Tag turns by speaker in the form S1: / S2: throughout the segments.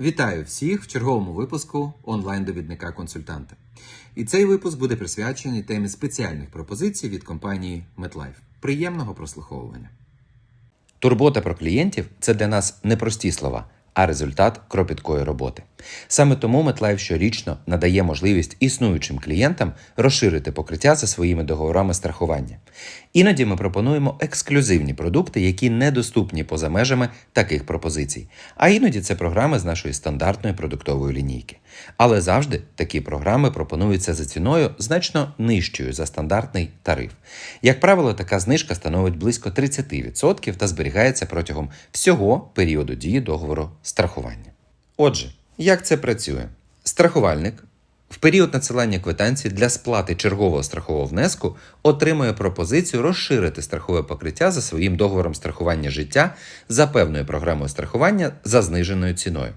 S1: Вітаю всіх в черговому випуску онлайн-довідника консультанта. І цей випуск буде присвячений темі спеціальних пропозицій від компанії MetLife. Приємного прослуховування. Турбота про клієнтів це для нас не прості слова, а результат кропіткої роботи. Саме тому Метлайф щорічно надає можливість існуючим клієнтам розширити покриття за своїми договорами страхування. Іноді ми пропонуємо ексклюзивні продукти, які недоступні поза межами таких пропозицій. А іноді це програми з нашої стандартної продуктової лінійки. Але завжди такі програми пропонуються за ціною значно нижчою за стандартний тариф. Як правило, така знижка становить близько 30% та зберігається протягом всього періоду дії договору страхування. Отже, як це працює? Страхувальник в період надсилання квитанції для сплати чергового страхового внеску отримує пропозицію розширити страхове покриття за своїм договором страхування життя за певною програмою страхування за зниженою ціною.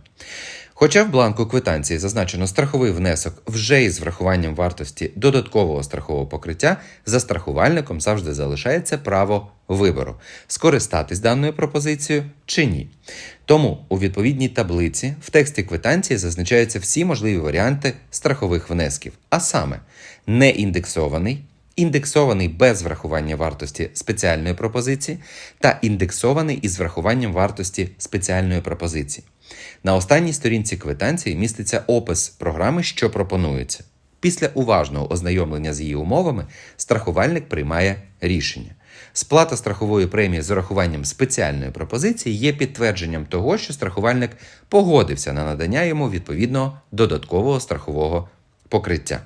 S1: Хоча в бланку квитанції зазначено страховий внесок вже із врахуванням вартості додаткового страхового покриття, за страхувальником завжди залишається право вибору скористатись даною пропозицією чи ні. Тому у відповідній таблиці в тексті квитанції зазначаються всі можливі варіанти страхових внесків, а саме неіндексований, індексований без врахування вартості спеціальної пропозиції та індексований із врахуванням вартості спеціальної пропозиції. На останній сторінці квитанції міститься опис програми, що пропонується. Після уважного ознайомлення з її умовами страхувальник приймає рішення. Сплата страхової премії з урахуванням спеціальної пропозиції є підтвердженням того, що страхувальник погодився на надання йому відповідного додаткового страхового покриття.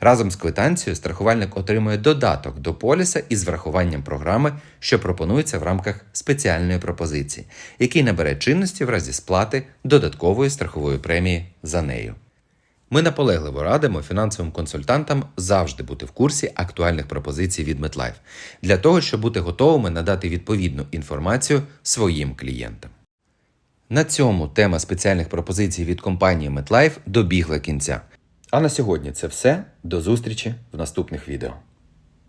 S1: Разом з квитанцією страхувальник отримує додаток до поліса із врахуванням програми, що пропонується в рамках спеціальної пропозиції, який набере чинності в разі сплати додаткової страхової премії за нею. Ми наполегливо радимо фінансовим консультантам завжди бути в курсі актуальних пропозицій від MetLife, для того, щоб бути готовими надати відповідну інформацію своїм клієнтам. На цьому тема спеціальних пропозицій від компанії MetLife добігла кінця. А на сьогодні це все. До зустрічі в наступних відео.